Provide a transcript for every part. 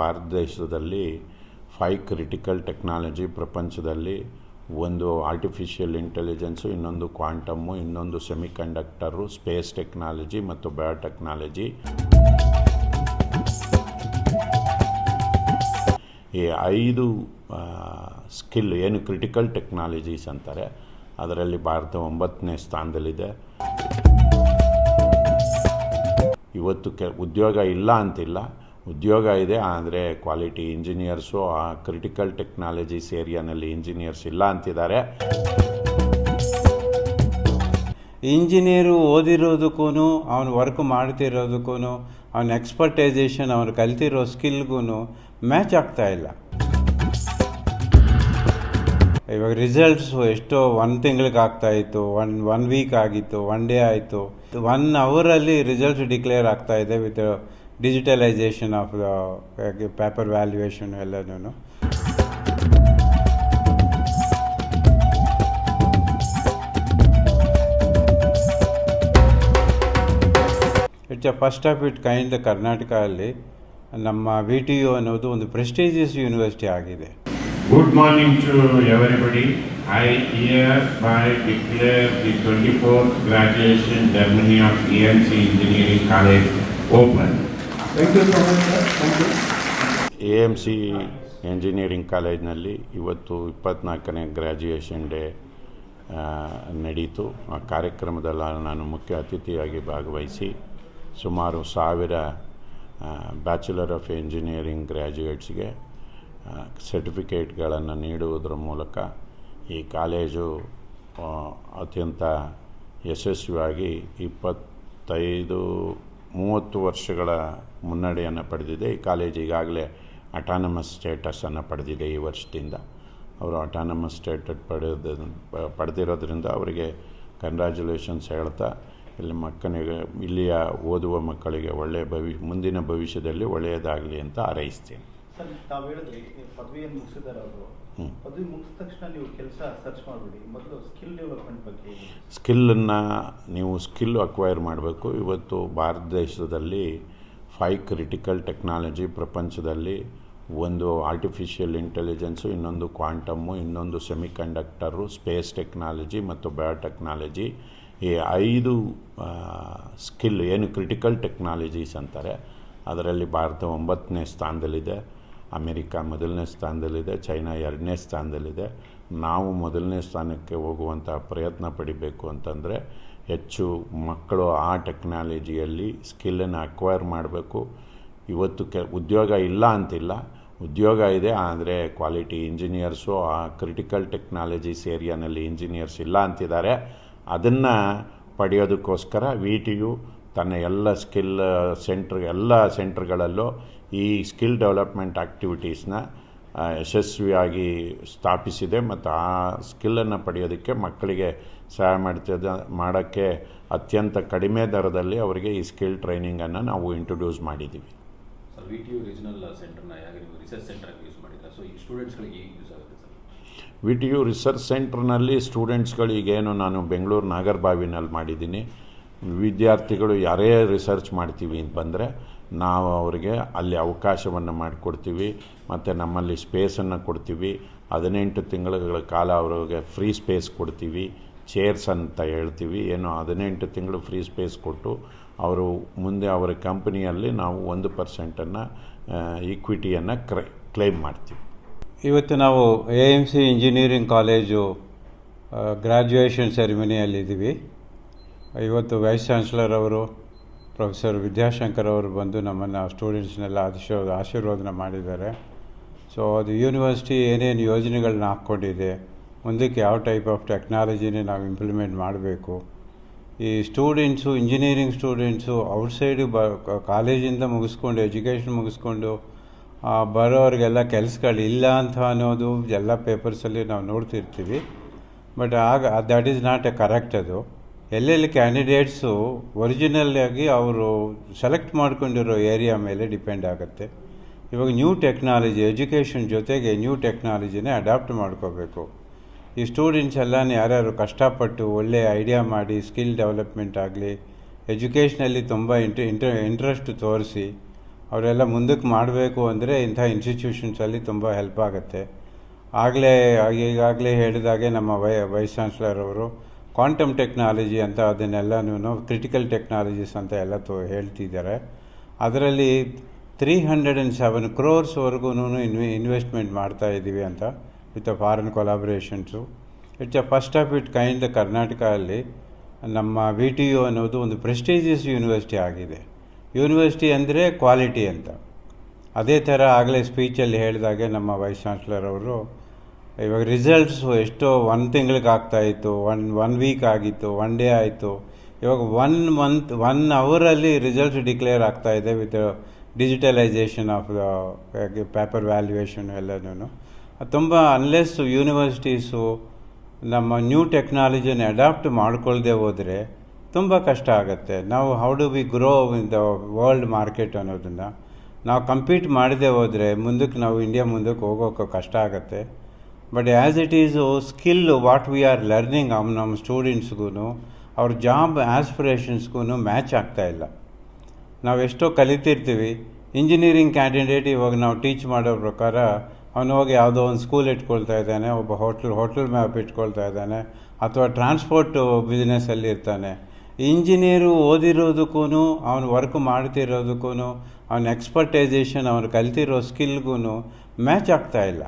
ಭಾರತ ದೇಶದಲ್ಲಿ five critical technology ಪ್ರಪಂಚದಲ್ಲಿ ಒಂದು ಆರ್ಟಿಫಿಷಿಯಲ್ ಇಂಟೆಲಿಜೆನ್ಸು ಇನ್ನೊಂದು ಕ್ವಾಂಟಮ್ಮು ಇನ್ನೊಂದು ಸೆಮಿಕಂಡಕ್ಟರು ಸ್ಪೇಸ್ ಟೆಕ್ನಾಲಜಿ ಮತ್ತು ಬಯೋಟೆಕ್ನಾಲಜಿ ಈ ಐದು ಸ್ಕಿಲ್ ಏನು ಕ್ರಿಟಿಕಲ್ ಟೆಕ್ನಾಲಜೀಸ್ ಅಂತಾರೆ, ಅದರಲ್ಲಿ ಭಾರತ ಒಂಬತ್ತನೇ ಸ್ಥಾನದಲ್ಲಿದೆ. ಇವತ್ತು ಕೆ, ಉದ್ಯೋಗ ಇಲ್ಲ ಅಂತಿಲ್ಲ. ಉದ್ಯೋಗ ಇದೆ, ಆದರೆ ಕ್ವಾಲಿಟಿ ಇಂಜಿನಿಯರ್ಸು ಆ ಕ್ರಿಟಿಕಲ್ ಟೆಕ್ನಾಲಜೀಸ್ ಏರಿಯಾನಲ್ಲಿ ಇಂಜಿನಿಯರ್ಸ್ ಇಲ್ಲ ಅಂತಿದ್ದಾರೆ. ಇಂಜಿನಿಯರು ಓದಿರೋದಕ್ಕೂ ಅವನು ವರ್ಕ್ ಮಾಡ್ತಿರೋದಕ್ಕೂ ಅವನ ಎಕ್ಸ್ಪರ್ಟೈಸೇಷನ್ ಅವನು ಕಲ್ತಿರೋ ಸ್ಕಿಲ್ಗೂ ಮ್ಯಾಚ್ ಆಗ್ತಾ ಇಲ್ಲ. ಇವಾಗ ರಿಸಲ್ಟ್ಸು ಎಷ್ಟೋ ಒನ್ ತಿಂಗ್ಳಿಗೆ ಆಗ್ತಾ ಇತ್ತು ಒನ್ ಒನ್ ವೀಕ್ ಆಗಿತ್ತು ಒನ್ ಡೇ ಆಯಿತು. ಒನ್ ಅವರಲ್ಲಿ ರಿಸಲ್ಟ್ಸ್ ಡಿಕ್ಲೇರ್ ಆಗ್ತಾ ಇದೆ with digitalisation of the paper valuation ಎಲ್ಲನೂ it's a first of it kind Karnataka ಅಲ್ಲಿ ನಮ್ಮ ವಿ ಟಿ ಯು ಅನ್ನೋದು ಒಂದು ಪ್ರೆಸ್ಟೀಜಿಯಸ್ ಯೂನಿವರ್ಸಿಟಿ ಆಗಿದೆ. Good morning to everybody I hereby declare the twenty four graduation ceremony of E N C engineering college open A M C engineering ಕಾಲೇಜ್ನಲ್ಲಿ ಇವತ್ತು ಇಪ್ಪತ್ನಾಲ್ಕನೇ graduation day ನಡೀತು. ಆ ಕಾರ್ಯಕ್ರಮದಲ್ಲಿ ನಾನು ಮುಖ್ಯ ಅತಿಥಿಯಾಗಿ ಭಾಗವಹಿಸಿ ಸುಮಾರು ಸಾವಿರ ಬ್ಯಾಚುಲರ್ ಆಫ್ ಎಂಜಿನಿಯರಿಂಗ್ ಗ್ರ್ಯಾಜುಯೇಟ್ಸ್ಗೆ ಸರ್ಟಿಫಿಕೇಟ್ಗಳನ್ನು ನೀಡುವುದರ ಮೂಲಕ ಈ ಕಾಲೇಜು ಅತ್ಯಂತ ಯಶಸ್ವಿಯಾಗಿ ಇಪ್ಪತ್ತೈದು ಮೂವತ್ತು ವರ್ಷಗಳ ಮುನ್ನಡೆಯನ್ನು ಪಡೆದಿದೆ. ಈ ಕಾಲೇಜ್ ಈಗಾಗಲೇ ಅಟಾನಮಸ್ ಸ್ಟೇಟಸನ್ನು ಪಡೆದಿದೆ ಈ ವರ್ಷದಿಂದ. ಅವರು ಅಟಾನಮಸ್ ಸ್ಟೇಟಸ್ ಪಡೆದ, ಪಡೆದಿರೋದ್ರಿಂದ ಅವರಿಗೆ ಕಂಗ್ರ್ಯಾಚುಲೇಷನ್ಸ್ ಹೇಳ್ತಾ, ಇಲ್ಲಿ ಮಕ್ಕಳಿಗೆ ಇಲ್ಲಿಯ ಓದುವ ಮಕ್ಕಳಿಗೆ ಒಳ್ಳೆಯ ಭವಿ, ಮುಂದಿನ ಭವಿಷ್ಯದಲ್ಲಿ ಒಳ್ಳೆಯದಾಗಲಿ ಅಂತ ಹಾರೈಸ್ತೀನಿ. ಸರ್ ತಾವು ಹೇಳಿದ್ರಿ ಪದವಿಯನ್ನು ಮುಗಿಸಿದ್ದಾರೆ ಅವರು. ಪದವಿ ಮುಗಿದ ತಕ್ಷಣ ನೀವು ಕೆಲಸ ಸರ್ಚ್ ಮಾಡಬೇಡಿ. ಮೊದಲು ಸ್ಕಿಲ್ ಡೆವಲಪ್ಮೆಂಟ್ ಬಗ್ಗೆ ಹೇಳಿ. ಸ್ಕಿಲ್ಲನ್ನು ನೀವು ಸ್ಕಿಲ್ ಅಕ್ವೈರ್ ಮಾಡಬೇಕು. ಇವತ್ತು ಭಾರತ ದೇಶದಲ್ಲಿ ಫೈ ಕ್ರಿಟಿಕಲ್ ಟೆಕ್ನಾಲಜಿ ಪ್ರಪಂಚದಲ್ಲಿ ಒಂದು ಆರ್ಟಿಫಿಷಿಯಲ್ ಇಂಟೆಲಿಜೆನ್ಸು ಇನ್ನೊಂದು ಕ್ವಾಂಟಮ್ಮು ಇನ್ನೊಂದು ಸೆಮಿಕಂಡಕ್ಟರು ಸ್ಪೇಸ್ ಟೆಕ್ನಾಲಜಿ ಮತ್ತು ಬಯೋಟೆಕ್ನಾಲಜಿ ಈ ಐದು ಸ್ಕಿಲ್ ಏನು ಕ್ರಿಟಿಕಲ್ ಟೆಕ್ನಾಲಜೀಸ್ ಅಂತಾರೆ ಅದರಲ್ಲಿ ಭಾರತ ಒಂಬತ್ತನೇ ಸ್ಥಾನದಲ್ಲಿದೆ. ಅಮೆರಿಕ ಮೊದಲನೇ ಸ್ಥಾನದಲ್ಲಿದೆ, ಚೈನಾ ಎರಡನೇ ಸ್ಥಾನದಲ್ಲಿದೆ. ನಾವು ಮೊದಲನೇ ಸ್ಥಾನಕ್ಕೆ ಹೋಗುವಂಥ ಪ್ರಯತ್ನ ಪಡಿಬೇಕು ಅಂತಂದರೆ ಹೆಚ್ಚು ಮಕ್ಕಳು ಆ ಟೆಕ್ನಾಲಜಿಯಲ್ಲಿ ಸ್ಕಿಲ್ಲನ್ನು ಅಕ್ವೈರ್ ಮಾಡಬೇಕು. ಇವತ್ತು ಕೆ, ಉದ್ಯೋಗ ಇಲ್ಲ ಅಂತಿಲ್ಲ. ಉದ್ಯೋಗ ಇದೆ, ಆದರೆ ಕ್ವಾಲಿಟಿ ಇಂಜಿನಿಯರ್ಸು, ಆ ಕ್ರಿಟಿಕಲ್ ಟೆಕ್ನಾಲಜೀಸ್ ಏರಿಯಾನಲ್ಲಿ ಇಂಜಿನಿಯರ್ಸ್ ಇಲ್ಲ ಅಂತಿದ್ದಾರೆ. ಅದನ್ನು ಪಡೆಯೋದಕ್ಕೋಸ್ಕರ, ವಿ ಟಿ ಯು ತನ್ನ ಎಲ್ಲ ಸ್ಕಿಲ್ ಸೆಂಟ್ರ್, ಎಲ್ಲ ಸೆಂಟ್ರ್ಗಳಲ್ಲೂ ಈ ಸ್ಕಿಲ್ ಡೆವಲಪ್ಮೆಂಟ್ ಆ್ಯಕ್ಟಿವಿಟೀಸ್ನ ಯಶಸ್ವಿಯಾಗಿ ಸ್ಥಾಪಿಸಿದೆ ಮತ್ತು ಆ ಸ್ಕಿಲ್ಲನ್ನು ಪಡೆಯೋದಕ್ಕೆ ಮಕ್ಕಳಿಗೆ ಸಹಾಯ ಮಾಡ್ತಿದ್ದ ಮಾಡೋಕ್ಕೆ ಅತ್ಯಂತ ಕಡಿಮೆ ದರದಲ್ಲಿ ಅವರಿಗೆ ಈ ಸ್ಕಿಲ್ ಟ್ರೈನಿಂಗನ್ನು ನಾವು ಇಂಟ್ರೊಡ್ಯೂಸ್ ಮಾಡಿದ್ದೀವಿ. ವಿ ಟಿ ಯು ರೀಜನಲ್ ಸೆಂಟರ್ನ ರಿಸರ್ಚ್ ಸೆಂಟರ್ ಆಗಿ ಯೂಸ್ ಮಾಡಿದ್ರೆ ಸೊ ಈ ಸ್ಟೂಡೆಂಟ್ಸ್ಗಳಿಗೆ ಹೇಗೆ ಯೂಸ್ ಆಗುತ್ತೆ sir? V T U research ಸೆಂಟ್ರ್ನಲ್ಲಿ ಸ್ಟೂಡೆಂಟ್ಸ್ಗಳಿಗೇನು ನಾನು ಬೆಂಗಳೂರು ನಾಗರಬಾವಿನಲ್ಲಿ ಮಾಡಿದ್ದೀನಿ. ವಿದ್ಯಾರ್ಥಿಗಳು ಯಾರೇ ರಿಸರ್ಚ್ ಮಾಡ್ತೀವಿ ಅಂತ ಬಂದರೆ ನಾವು ಅವರಿಗೆ ಅಲ್ಲಿ ಅವಕಾಶವನ್ನು ಮಾಡಿಕೊಡ್ತೀವಿ, ಮತ್ತು ನಮ್ಮಲ್ಲಿ ಸ್ಪೇಸನ್ನು ಕೊಡ್ತೀವಿ. ಹದಿನೆಂಟು ತಿಂಗಳ ಕಾಲ ಅವ್ರಿಗೆ ಫ್ರೀ ಸ್ಪೇಸ್ ಕೊಡ್ತೀವಿ, ಚೇರ್ಸ್ ಅಂತ ಹೇಳ್ತೀವಿ. ಏನು ಹದಿನೆಂಟು ತಿಂಗಳು ಫ್ರೀ ಸ್ಪೇಸ್ ಕೊಟ್ಟು ಅವರು ಮುಂದೆ ಅವರ ಕಂಪನಿಯಲ್ಲಿ ನಾವು ಒಂದು ಪರ್ಸೆಂಟನ್ನು ಈಕ್ವಿಟಿಯನ್ನು ಕ್ರೈ, ಕ್ಲೈಮ್ ಮಾಡ್ತೀವಿ. ಇವತ್ತು ನಾವು A M C engineering college graduation ಸೆರೆಮನಿಯಲ್ಲಿದ್ದೀವಿ. ಇವತ್ತು ವೈಸ್ ಚಾನ್ಸಲರ್ ಅವರು ಪ್ರೊಫೆಸರ್ ವಿದ್ಯಾಶಂಕರ್ ಅವರು ಬಂದು ನಮ್ಮನ್ನು ಸ್ಟೂಡೆಂಟ್ಸ್ನೆಲ್ಲ ಆಶೀರ್ವ, ಆಶೀರ್ವಾದನ ಮಾಡಿದ್ದಾರೆ. ಸೊ ಅದು ಯೂನಿವರ್ಸಿಟಿ ಏನೇನು ಯೋಜನೆಗಳನ್ನ ಹಾಕ್ಕೊಂಡಿದೆ, ಮುಂದಕ್ಕೆ ಯಾವ ಟೈಪ್ ಆಫ್ ಟೆಕ್ನಾಲಜಿನೇ ನಾವು ಇಂಪ್ಲಿಮೆಂಟ್ ಮಾಡಬೇಕು. ಈ ಸ್ಟೂಡೆಂಟ್ಸು ಇಂಜಿನಿಯರಿಂಗ್ ಸ್ಟೂಡೆಂಟ್ಸು ಔಟ್ಸೈಡ್ ಬ ಕಾಲೇಜಿಂದ ಮುಗಿಸ್ಕೊಂಡು ಎಜುಕೇಷನ್ ಮುಗಿಸ್ಕೊಂಡು ಬರೋರಿಗೆಲ್ಲ ಕೆಲಸಗಳಿಲ್ಲ ಅಂತ ಅನ್ನೋದು ಎಲ್ಲ ಪೇಪರ್ಸಲ್ಲಿ ನಾವು ನೋಡ್ತಿರ್ತೀವಿ. ಬಟ್ ಆಗ that is not a correct ಅದು. ಎಲ್ಲೆಲ್ಲಿ ಕ್ಯಾಂಡಿಡೇಟ್ಸು ಒರಿಜಿನಲ್ ಆಗಿ ಅವರು ಸೆಲೆಕ್ಟ್ ಮಾಡ್ಕೊಂಡಿರೋ ಏರಿಯಾ ಮೇಲೆ ಡಿಪೆಂಡ್ ಆಗುತ್ತೆ. ಇವಾಗ ನ್ಯೂ ಟೆಕ್ನಾಲಜಿ ಎಜುಕೇಷನ್ ಜೊತೆಗೆ ನ್ಯೂ ಟೆಕ್ನಾಲಜಿನೇ ಅಡಾಪ್ಟ್ ಮಾಡ್ಕೋಬೇಕು. ಈ ಸ್ಟೂಡೆಂಟ್ಸ್ ಎಲ್ಲ ಯಾರ್ಯಾರು ಕಷ್ಟಪಟ್ಟು ಒಳ್ಳೆಯ ಐಡಿಯಾ ಮಾಡಿ ಸ್ಕಿಲ್ ಡೆವಲಪ್ಮೆಂಟ್ ಆಗಲಿ ಎಜುಕೇಷನಲ್ಲಿ ತುಂಬ ಇಂಟ್ರ ಇಂಟ್ರ ಇಂಟ್ರೆಸ್ಟ್ ತೋರಿಸಿ, ಅವರೆಲ್ಲ ಮುಂದಕ್ಕೆ ಮಾಡಬೇಕು ಅಂದರೆ ಇಂಥ ಇನ್ಸ್ಟಿಟ್ಯೂಷನ್ಸಲ್ಲಿ ತುಂಬ ಹೆಲ್ಪ್ ಆಗುತ್ತೆ. ಆಗಲೇ, ಈಗಾಗಲೇ ಹೇಳಿದಾಗೆ ನಮ್ಮ ವೈ ವೈಸ್ ಚಾನ್ಸ್ಲರ್ ಅವರು ಕ್ವಾಂಟಮ್ ಟೆಕ್ನಾಲಜಿ ಅಂತ ಅದನ್ನೆಲ್ಲನೂ ಕ್ರಿಟಿಕಲ್ ಟೆಕ್ನಾಲಜೀಸ್ ಅಂತ ಎಲ್ಲ ತೋ ಹೇಳ್ತಿದ್ದಾರೆ. ಅದರಲ್ಲಿ ತ್ರೀ ಹಂಡ್ರೆಡ್ ಆ್ಯಂಡ್ ಸೆವೆನ್ ಕ್ರೋರ್ಸ್ವರೆಗೂ ಇನ್ವೆ ಇನ್ವೆಸ್ಟ್ಮೆಂಟ್ ಮಾಡ್ತಾ ಇದ್ದೀವಿ ಅಂತ. With foreign collaborations it's a first of it kind Karnataka ಅಲ್ಲಿ ನಮ್ಮ ವಿ ಟಿ ಯು ಅನ್ನೋದು ಒಂದು ಪ್ರೆಸ್ಟೀಜಿಯಸ್ ಯೂನಿವರ್ಸಿಟಿ ಆಗಿದೆ. ಯೂನಿವರ್ಸಿಟಿ ಅಂದರೆ ಕ್ವಾಲಿಟಿ ಅಂತ. ಅದೇ ಥರ ಆಗಲೇ ಸ್ಪೀಚಲ್ಲಿ ಹೇಳಿದಾಗೆ ನಮ್ಮ ವೈಸ್ ಚಾನ್ಸ್ಲರ್ ಅವರು ಇವಾಗ ರಿಸಲ್ಟ್ಸು ಎಷ್ಟೋ ಒನ್ ಆಗ್ತಾ ಇತ್ತು ಒನ್ ಒನ್ ವೀಕ್ ಆಗಿತ್ತು ಒನ್ ಡೇ ಆಯಿತು. ಇವಾಗ ಒನ್ ಮಂತ್ ಒನ್ ಅವರಲ್ಲಿ ರಿಸಲ್ಟ್ಸ್ ಡಿಕ್ಲೇರ್ ಆಗ್ತಾ ಇದೆ with digitalisation of the paper valuation ಎಲ್ಲನೂ ತುಂಬ ಅನ್ಲೆಸ್ ಯೂನಿವರ್ಸಿಟೀಸು ನಮ್ಮ ನ್ಯೂ ಟೆಕ್ನಾಲಜಿನ ಅಡಾಪ್ಟ್ ಮಾಡ್ಕೊಳ್ಳದೆ ಹೋದರೆ ತುಂಬ ಕಷ್ಟ ಆಗುತ್ತೆ. ನಾವು how do we grow in the world market ಅನ್ನೋದನ್ನು. ನಾವು ಕಂಪೀಟ್ ಮಾಡದೆ ಹೋದರೆ ಮುಂದಕ್ಕೆ ನಾವು ಇಂಡಿಯಾ ಮುಂದಕ್ಕೆ ಹೋಗೋಕೆ ಕಷ್ಟ ಆಗುತ್ತೆ. But as it is skill what we are learning of ನಮ್ಮ ಸ್ಟೂಡೆಂಟ್ಸ್ಗೂ ಅವ್ರ ಜಾಬ್ ಆ್ಯಸ್ಪಿರೇಷನ್ಸ್ಗೂ ಮ್ಯಾಚ್ ಆಗ್ತಾಯಿಲ್ಲ ನಾವು ಎಷ್ಟೋ ಕಲಿತಿರ್ತೀವಿ. ಇಂಜಿನಿಯರಿಂಗ್ ಕ್ಯಾಂಡಿಡೇಟ್ ಇವಾಗ ನಾವು ಟೀಚ್ ಮಾಡೋ ಪ್ರಕಾರ, ಅವನು ಹೋಗಿ ಯಾವುದೋ ಒಂದು ಸ್ಕೂಲ್ ಇಟ್ಕೊಳ್ತಾ ಇದ್ದಾನೆ, ಒಬ್ಬ ಹೋಟ್ಲ್ ಹೋಟ್ಲ್ ಮ್ಯಾಪ್ ಇಟ್ಕೊಳ್ತಾ ಇದ್ದಾನೆ, ಅಥವಾ ಟ್ರಾನ್ಸ್ಪೋರ್ಟ್ ಬಿಸ್ನೆಸ್ಸಲ್ಲಿ ಇರ್ತಾನೆ. ಇಂಜಿನಿಯರು ಓದಿರೋದಕ್ಕೂ ಅವನು ವರ್ಕ್ ಮಾಡ್ತಿರೋದಕ್ಕೂ ಅವನ ಎಕ್ಸ್ಪರ್ಟೈಸೇಷನ್ ಅವನು ಕಲ್ತಿರೋ ಸ್ಕಿಲ್ಗೂ ಮ್ಯಾಚ್ ಆಗ್ತಾ ಇಲ್ಲ.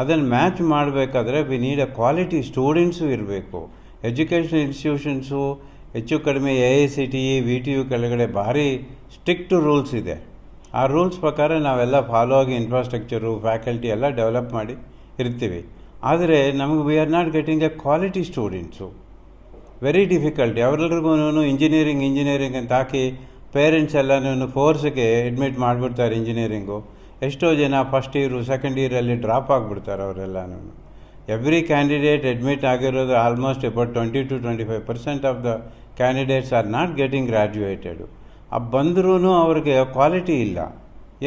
ಅದನ್ನು ಮ್ಯಾಚ್ ಮಾಡಬೇಕಾದ್ರೆ we need a quality students ಇರಬೇಕು. ಎಜುಕೇಷನ್ ಇನ್ಸ್ಟಿಟ್ಯೂಷನ್ಸು ಹೆಚ್ಚು ಕಡಿಮೆ A I C T E V T U ಕೆಳಗಡೆ ಭಾರಿ ಸ್ಟ್ರಿಕ್ಟ್ ರೂಲ್ಸ್ ಇದೆ. ಆ ರೂಲ್ಸ್ ಪ್ರಕಾರ ನಾವೆಲ್ಲ ಫಾಲೋ ಆಗಿ ಇನ್ಫ್ರಾಸ್ಟ್ರಕ್ಚರು ಫ್ಯಾಕಲ್ಟಿ ಎಲ್ಲ ಡೆವಲಪ್ ಮಾಡಿ ಇರ್ತೀವಿ. ಆದರೆ ನಮಗೆ we are not getting a quality students very difficult ಅವರೆಲ್ರಿಗೂ engineering engineering ಅಂತ ಹಾಕಿ ಪೇರೆಂಟ್ಸ್ ಎಲ್ಲನೂ ಫೋರ್ಸ್ಗೆ ಅಡ್ಮಿಟ್ ಮಾಡಿಬಿಡ್ತಾರೆ ಇಂಜಿನಿಯರಿಂಗು ಎಷ್ಟೋ ಜನ ಫಸ್ಟ್ ಇಯರು ಸೆಕೆಂಡ್ ಇಯರಲ್ಲಿ ಡ್ರಾಪ್ ಆಗಿಬಿಡ್ತಾರೆ ಅವರೆಲ್ಲನೂ. ಎವ್ರಿ ಕ್ಯಾಂಡಿಡೇಟ್ ಅಡ್ಮಿಟ್ ಆಗಿರೋದು almost about twenty to twenty five percent of the candidates are not getting graduated ಆ ಬಂದರೂ ಅವ್ರಿಗೆ ಕ್ವಾಲಿಟಿ ಇಲ್ಲ.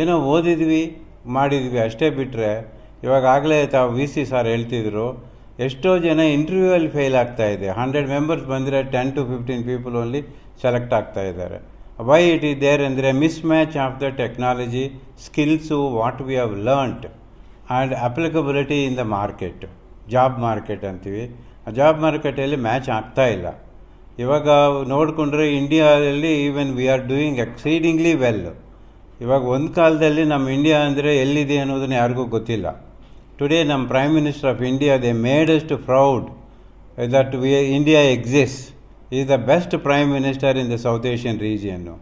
ಏನೋ ಓದಿದ್ವಿ, ಮಾಡಿದ್ವಿ ಅಷ್ಟೇ ಬಿಟ್ಟರೆ ಇವಾಗ ಆಗಲೇ ತಾವು ವಿ ಸಿ ಸಾರ್ ಹೇಳ್ತಿದ್ರು, ಎಷ್ಟೋ ಜನ ಇಂಟರ್ವ್ಯೂ ಅಲ್ಲಿ ಫೇಲ್ ಆಗ್ತಾ ಇದೆ. ಹಂಡ್ರೆಡ್ ಮೆಂಬರ್ಸ್ ಬಂದರೆ ten to fifteen people only select ಆಗ್ತಾ ಇದ್ದಾರೆ. ವೈ ಇಟ್ ಈಸ್ ದೇರ್ ಅಂದರೆ mismatch of the technology skills what we have learned and applicability in the market job market ಅಂತೀವಿ. ಆ ಜಾಬ್ ಮಾರ್ಕೆಟಲ್ಲಿ ಮ್ಯಾಚ್ ಆಗ್ತಾ ಇಲ್ಲ. ಇವಾಗ ನೋಡಿಕೊಂಡ್ರೆ ಇಂಡಿಯಾದಲ್ಲಿ even we are doing exceedingly well ಇವಾಗ ಒಂದು ಕಾಲದಲ್ಲಿ ನಮ್ಮ ಇಂಡಿಯಾ ಅಂದರೆ ಎಲ್ಲಿದೆ ಅನ್ನೋದನ್ನು ಯಾರಿಗೂ ಗೊತ್ತಿಲ್ಲ. ಟುಡೇ ನಮ್ಮ prime minister of India they made us proud that we India exist is the best prime minister in the South Asian ರೀಜಿಯನ್ನು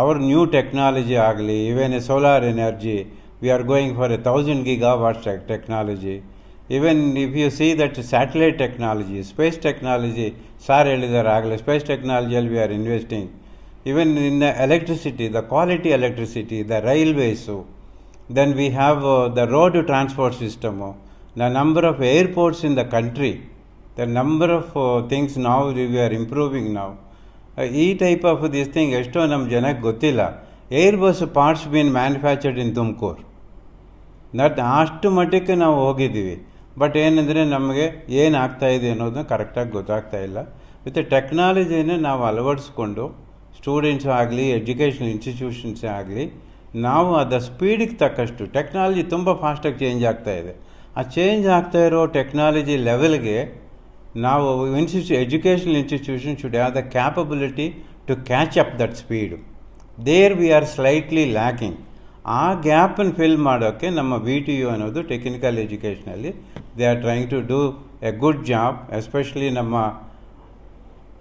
ಅವ್ರ ನ್ಯೂ ಟೆಕ್ನಾಲಜಿ ಆಗಲಿ even a solar energy we are going for a thousand giga watts technology even if you see that satellite technology space technology sir ಹೇಳಿದ್ದಾರೆ ಆಗಲೇ space ಟೆಕ್ನಾಲಜಿಯಲ್ಲಿ we are investing even in the electricity the quality electricity the railways then we have uh, the road transport system, uh, the number of airports in the country, The number of uh, things now we are improving now. Uh, ಈ type of this thing ಎಷ್ಟೋ ನಮ್ಮ ಜನಕ್ಕೆ ಗೊತ್ತಿಲ್ಲ. Airbus parts been manufactured in Tumakuru not ಅಷ್ಟು ಮಟ್ಟಕ್ಕೆ ನಾವು ಹೋಗಿದ್ದೀವಿ. But ಏನಂದರೆ ನಮಗೆ ಏನು ಆಗ್ತಾ ಇದೆ ಅನ್ನೋದನ್ನ ಕರೆಕ್ಟಾಗಿ ಗೊತ್ತಾಗ್ತಾ ಇಲ್ಲ. ವಿತ್ ಟೆಕ್ನಾಲಜಿನ ನಾವು ಅಳವಡಿಸ್ಕೊಂಡು ಸ್ಟೂಡೆಂಟ್ಸ್ ಆಗಲಿ ಎಜುಕೇಷನ್ ಇನ್ಸ್ಟಿಟ್ಯೂಷನ್ಸೇ ಆಗಲಿ ನಾವು ಅದ ಸ್ಪೀಡಿಗೆ ತಕ್ಕಷ್ಟು ಟೆಕ್ನಾಲಜಿ ತುಂಬ ಫಾಸ್ಟಾಗಿ ಚೇಂಜ್ ಆಗ್ತಾ ಇದೆ. ಆ ಚೇಂಜ್ ಆಗ್ತಾ ಇರೋ ಟೆಕ್ನಾಲಜಿ ಲೆವೆಲ್ಗೆ ನಾವು ಇನ್ಸ್ಟಿಟ್ಯೂ educational institution should the the to catch up that speed there we are slightly lacking ಆ ಗ್ಯಾಪನ್ನು ಫಿಲ್ ಮಾಡೋಕ್ಕೆ ನಮ್ಮ ವಿ ಟಿ ಯು ಅನ್ನೋದು technical ಎಜುಕೇಷನಲ್ಲಿ they are trying to do a good job especially ನಮ್ಮ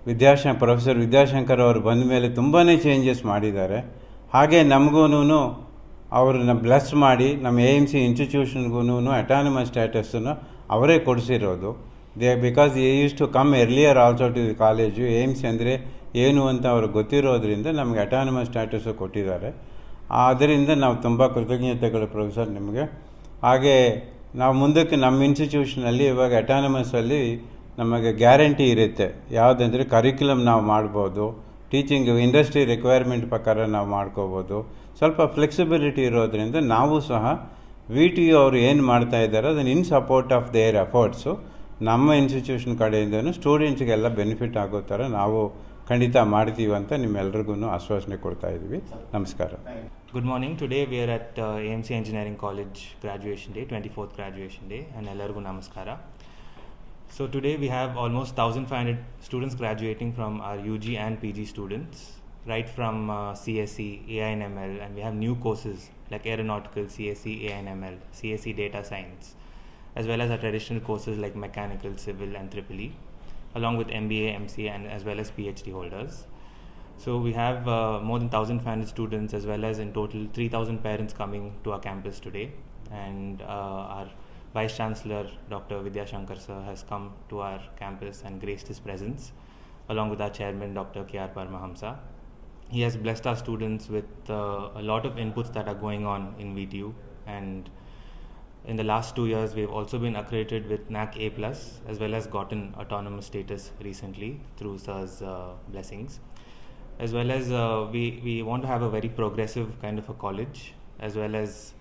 ವಿದ್ಯಾಶಂ ಪ್ರೊಫೆಸರ್ ವಿದ್ಯಾಶಂಕರ್ ಅವರು ಬಂದ ಮೇಲೆ ತುಂಬಾ ಚೇಂಜಸ್ ಮಾಡಿದ್ದಾರೆ. ಹಾಗೆ ನಮಗೂ ಅವ್ರನ್ನ ಬ್ಲೆಸ್ ಮಾಡಿ ನಮ್ಮ ಎ ಎಂ ಸಿ ಇನ್ಸ್ಟಿಟ್ಯೂಷನ್ಗೂ ಅಟಾನಮಸ್ ಸ್ಟ್ಯಾಟಸನ್ನು ಅವರೇ ಕೊಡಿಸಿರೋದು. ದೇ ಬಿಕಾಸ್ ಈ use to come earlier also to the college aims ಅಂದರೆ ಏನು ಅಂತ ಅವ್ರಿಗೆ ಗೊತ್ತಿರೋದ್ರಿಂದ ನಮಗೆ ಅಟಾನಮಸ್ ಸ್ಟ್ಯಾಟಸ್ಸು ಕೊಟ್ಟಿದ್ದಾರೆ. ಆದ್ದರಿಂದ ನಾವು ತುಂಬ ಕೃತಜ್ಞತೆಗಳು ಪ್ರೊಫೆಸರ್ ನಿಮಗೆ. ಹಾಗೆ ನಾವು ಮುಂದಕ್ಕೆ ನಮ್ಮ ಇನ್ಸ್ಟಿಟ್ಯೂಷನಲ್ಲಿ ಇವಾಗ ಅಟಾನಮಸಲ್ಲಿ ನಮಗೆ ಗ್ಯಾರಂಟಿ ಇರುತ್ತೆ. ಯಾವುದಂದರೆ ಕರಿಕ್ಯುಲಮ್ ನಾವು ಮಾಡ್ಬೋದು ಟೀಚಿಂಗ್ ಇಂಡಸ್ಟ್ರಿ ರಿಕ್ವೈರ್ಮೆಂಟ್ ಪ್ರಕಾರ ನಾವು ಮಾಡ್ಕೋಬೋದು. ಸ್ವಲ್ಪ ಫ್ಲೆಕ್ಸಿಬಿಲಿಟಿ ಇರೋದರಿಂದ ನಾವು ಸಹ ವಿ ಟಿ ಯು ಅವರು ಏನು ಮಾಡ್ತಾ ಇದ್ದಾರೆ ಅದನ್ನು in support of their efforts ನಮ್ಮ ಇನ್ಸ್ಟಿಟ್ಯೂಷನ್ ಕಡೆಯಿಂದನೂ ಸ್ಟೂಡೆಂಟ್ಸ್ಗೆಲ್ಲ ಬೆನಿಫಿಟ್ ಆಗೋ ಥರ ನಾವು ಖಂಡಿತ ಮಾಡ್ತೀವಿ ಅಂತ ನಿಮ್ಮೆಲ್ರಿಗೂ ಆಶ್ವಾಸನೆ ಕೊಡ್ತಾ ಇದ್ದೀವಿ ನಮಸ್ಕಾರ Good morning. Day we are at so AMC Engineering College graduation day, 24th graduation day, and Ellargu Namaskara. So today we have almost 1,500 students graduating from our UG and PG students, right from uh, CSE, AI and courses like we have new courses like aeronautical, M L C S C data science, as well as our traditional courses like mechanical, civil, and triple E, along with MBA, MCA, and as well as PhD holders. So we have uh, more than thousand 1,500 students as well as in total 3,000 parents coming to our campus today. And uh, our Vice Chancellor, Dr. Vidya Shankar sir, has come to our campus and graced his presence, along with our Chairman, Dr. K.R. Paramahamsa. He has blessed our students with uh, a lot of inputs that are going on in VTU. And in the last two years, we've also been accredited with NAC A+, as well as gotten autonomous status recently through sir's uh, blessings. As well as uh, we, we want to have a very progressive kind of a college as well as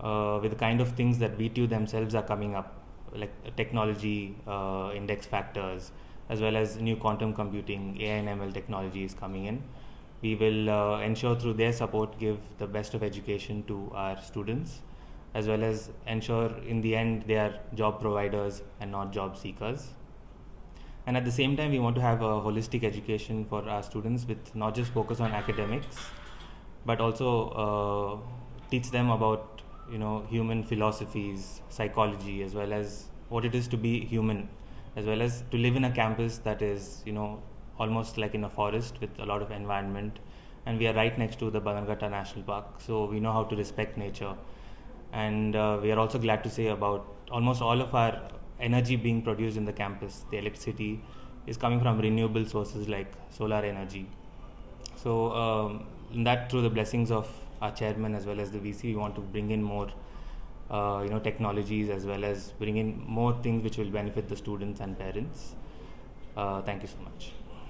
uh, with the kind of things that VTU themselves are coming up like technology uh, index factors as well as new quantum computing AI and ML technology is coming in. We will uh, ensure through their support give the best of education to our students as well as ensure in the end they are job providers and not job seekers. And at the same time we want to have a holistic education for our students with not just focus on academics but also uh, teach them about you know human philosophies psychology as well as what it is to be human as well as to live in a campus that is you know almost like in a forest with a lot of environment. And we are right next to the Bannerghatta National Park so we know how to respect nature and uh, we are also glad to say about almost all of our energy being produced in the campus, the electricity is coming from renewable sources like solar energy. So, um, that through the blessings of our chairman as well as the VC, we want to bring in more, uh, you know, technologies as well as bring in more things which will benefit the students and parents. Uh, thank you so much.